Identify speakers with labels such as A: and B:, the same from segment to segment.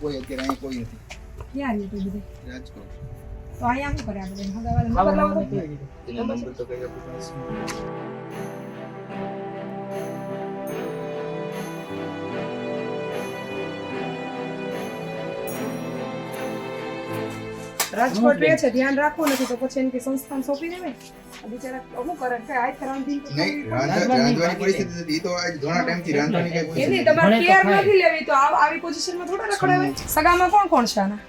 A: કોઈ અત્યારે અહીં કોઈ નથી
B: ક્યાં રહ્યું તું બધે
A: રાજકોટ
B: તો અહીંયા શું કરે આપણે હગાવાલા નંબર લાવો તો
A: નંબર તો કઈ આપણી
B: રાજકોટ રહે છે ધ્યાન રાખવું નથી તો પછી એની સંસ્થાન સોંપી દેવે બિચારા શું કરે કે આજ રાંધી
A: નહીં રાંધવાની પરિસ્થિતિ હતી. તો આજ ઘણા ટાઈમથી રાંધવાની કઈ
B: એની તમારે કેર નથી લેવી તો આવી પોઝિશનમાં થોડા રખડાવે સગામાં કોણ કોણ છે આના?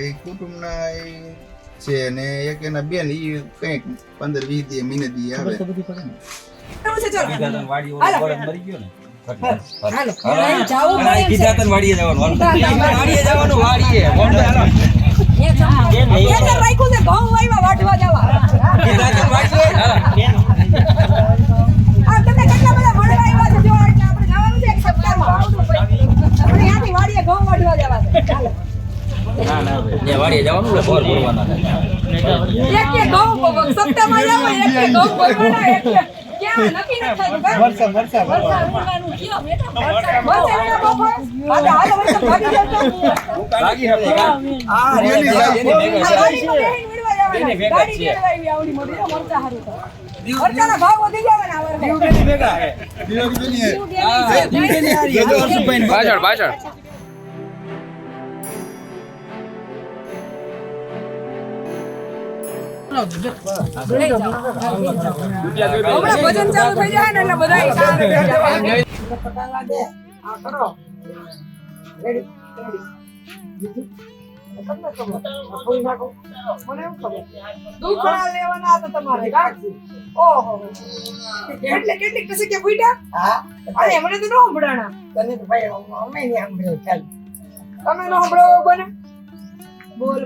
A: એ કુટુંબના એ છે અને એક એના બેન ઈ કંઈક પંદર વીસ દી મહિને આવે.
C: મરી ગયો ને.
B: હાલો. જાવું
C: વાડીએ જવાનું. વાડીએ જવાનું વાડીએ. મોઢે હાલો.
B: ખેતર રાખ્યું છે ઘઉં વાયવા વાટવા જવા
C: કીધાતન વાડીએ હાલો.
B: આ તમે કેટલા બધા મળવા આવ્યા જવાનું એક સપ્તાહમાં આપણે ત્યાંથી ઘઉં વાટવા જવા છે એક કે ઘઉં એક એક વરસાદ? વરસાદ વીણા બપોર? ભજન ચાલુ થઈ જાય ને એટલે. એટલે કેટલીક પછી કે ફૂટ્યા? અરે, મને તો ન સંભળાણા. તમે ન સંભળાવો બને? બોલ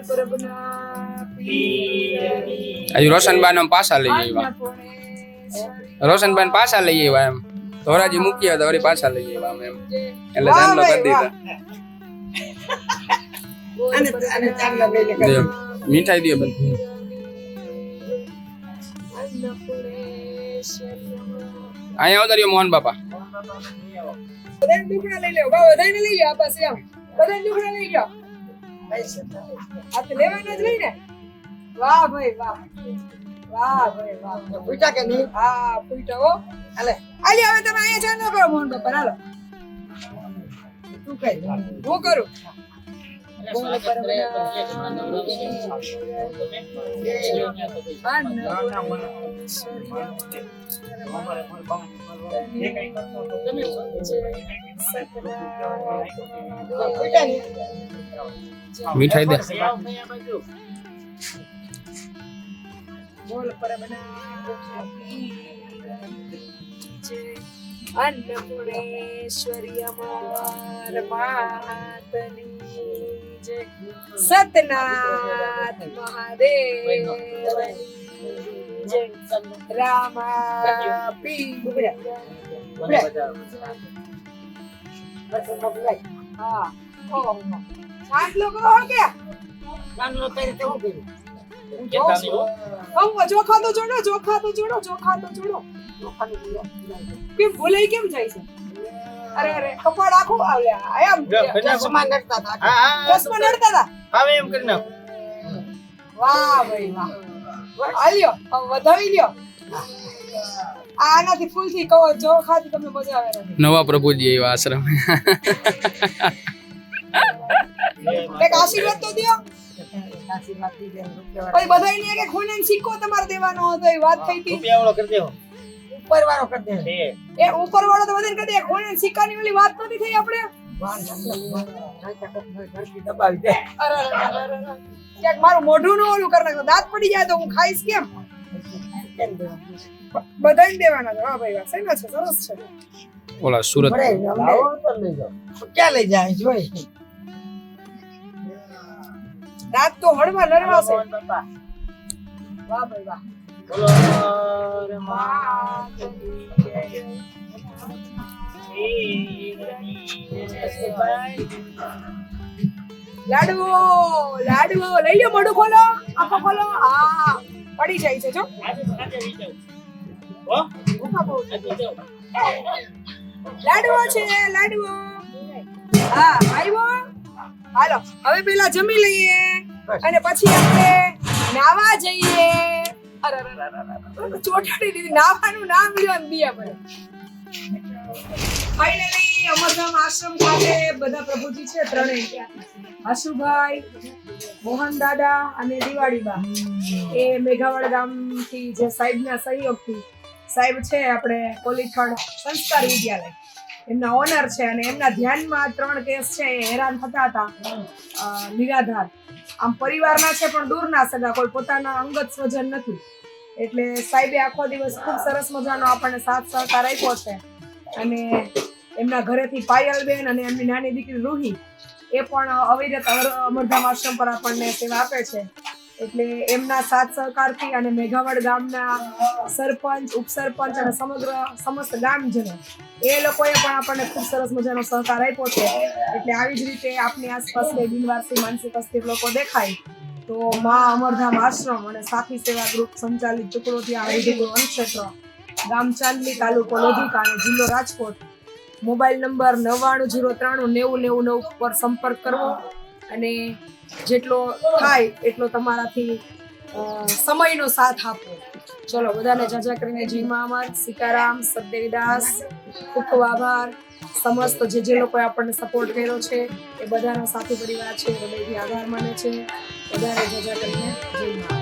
B: પીરની
D: હજુ રોશનબાન પાછા લઈ આવ્યા. રોશનબાન પાછા લઈ આવ્યા એમ. ધોરાજી મૂક્યા તો વળી પાછા લઈ આવ્યા એમ. એટલે ચાંદલો કરી. દીધા. દે. મીઠાઈ દે બધું. અહીંયા ઉતર્યો મોહન બાપા.
B: બધાને દુખણા લઈ લ્યો બા બધાને લઈ લ્યો આ પાસે આમ. બધાને દુખણા લઈ લ્યો. આ તો લેવાના જ લઈને વાહ ભાઈ વાહ. વાહ ભાઈ વાહ. પૂછા કે નહીં? હા પૂછા હો. હાલે. આલી હવે તમે અહીંયા ચાંદો કરો મોહન બાપા. હાલો. તું કઈ હું કરું?
D: મીઠાઈ દે.
B: બોલ પરમના અન્નપૂર્ણેશ્વરી અમાર માતની સતનાથ મહાદેવ. જોડો ચોખા જોડો કેમ ભૂલાઈ કેમ જાય છે? અરે અરે કપાળ આખું આવ્યા એમ. ચશ્મા નડતા હતા. ચશ્મા નડતા હતા.
C: હવે એમ કરી નાખો.
B: વાહ ભાઈ વાહ. હાલ્યો વધાવી લ્યો. આનાથી ફૂલથી કહો જો ખાતી તમને મજા આવે
D: નવા પ્રભુજી એવા આશ્રમ.
B: એક આશીર્વાદ તો દિયો પછી બધાયને કે ખૂને સિક્કો તમારે દેવાનો હતો એ વાત થઈ હતી.
C: રૂપિયાવાળો કરી દેવો.
B: ઉપર વાળો કરી દે. એ ઉપર વાળો તો બધાને કરી દે. ખૂણે સિક્કાની ઓલી વાત નથી થઈ આપણે. ક્યાંક મારું મોઢું નું ઓલું કરી નાખો દાંત પડી જાય તો હું ખાઈશ કેમ? બધાને દેવાના છે. વાહ ભાઈ વાહ. શેના છે? સરસ છે.
D: ઓલા સુરત
E: ક્યાં લઈ જાય? જોઈ.
B: દાંત તો હળવા નરવા છે. વાહ ભાઈ વાહ. લાડવો લાડવો, લઈ લો મોઢું ખોલો, આખો ખોલો. હા, પડી જાય છે, જો. લાડવો છે, લાડવો. હા આવ્યો હાલો, હવે પેલા જમી લઈએ અને પછી આપણે નાવા જઈએ. ચોટાડી દીધી અમરધામ આશ્રમ ખાતે ત્રણેય હસુભાઈ મોહન દાદા અને દિવાળીબા એ મેઘાવડ ગામથી જે સાહેબના સહયોગથી સાહેબ છે આપણે કોલીથળ સંસ્કાર વિદ્યાલય એમના ઓનર છે અને એમના ધ્યાનમાં ત્રણ કેસ છે એ હેરાન થતા હતા નિરાધાર આમ પરિવારના છે, પણ દૂરના સગા, કોઈ પોતાના અંગત સ્વજન નથી. એટલે સાહેબે આખો દિવસ ખૂબ સરસ મજાનો આપણને સાથ સહકાર આપ્યો છે. અને એમના ઘરેથી પાયલબેન અને એમની નાની દીકરી રૂહી, એ પણ અવિરત અમરધામ આશ્રમ પર આપણને સેવા આપે છે. એટલે એમના સાથ સહકારથી અને મેઘાવડ ગામના સરપંચ, ઉપસરપંચ અને સમગ્ર સમસ્ત ગામજનો, એ લોકોએ પણ આપણને ખૂબ સરસ મજાનો સહકાર આપ્યો છે. એટલે આવી જ રીતે આપની આસપાસ બે બિનવારસી માનસિક અસ્થિર લોકો દેખાય, તો મા અમરધામ આશ્રમ અને સાથી સેવા ગ્રુપ સંચાલિત ટુકડોથી આ હરિભગુણ વનક્ષેત્ર, ગામ ચાંદલી તાલુકો લોધિકા અને જિલ્લો રાજકોટ. મોબાઈલ નંબર નવ્વાણું જીરો ત્રાણું નેવું નેવું નવ પર સંપર્ક કરવો. અને જેટલો થાય એટલો તમારાથી સમયનો સાથ આપો. ચલો, બધાને જાજા કરીને જી મહામદ સીતારામ સદેવીદાસ ખૂબ ખૂબ આભાર. સમસ્ત જે જે લોકોએ આપણને સપોર્ટ કર્યો છે, એ બધાનો સાથી પરિવાર છે, હૃદયથી આભાર માને છે. બધાને જાજા કરીને જય મા અમર.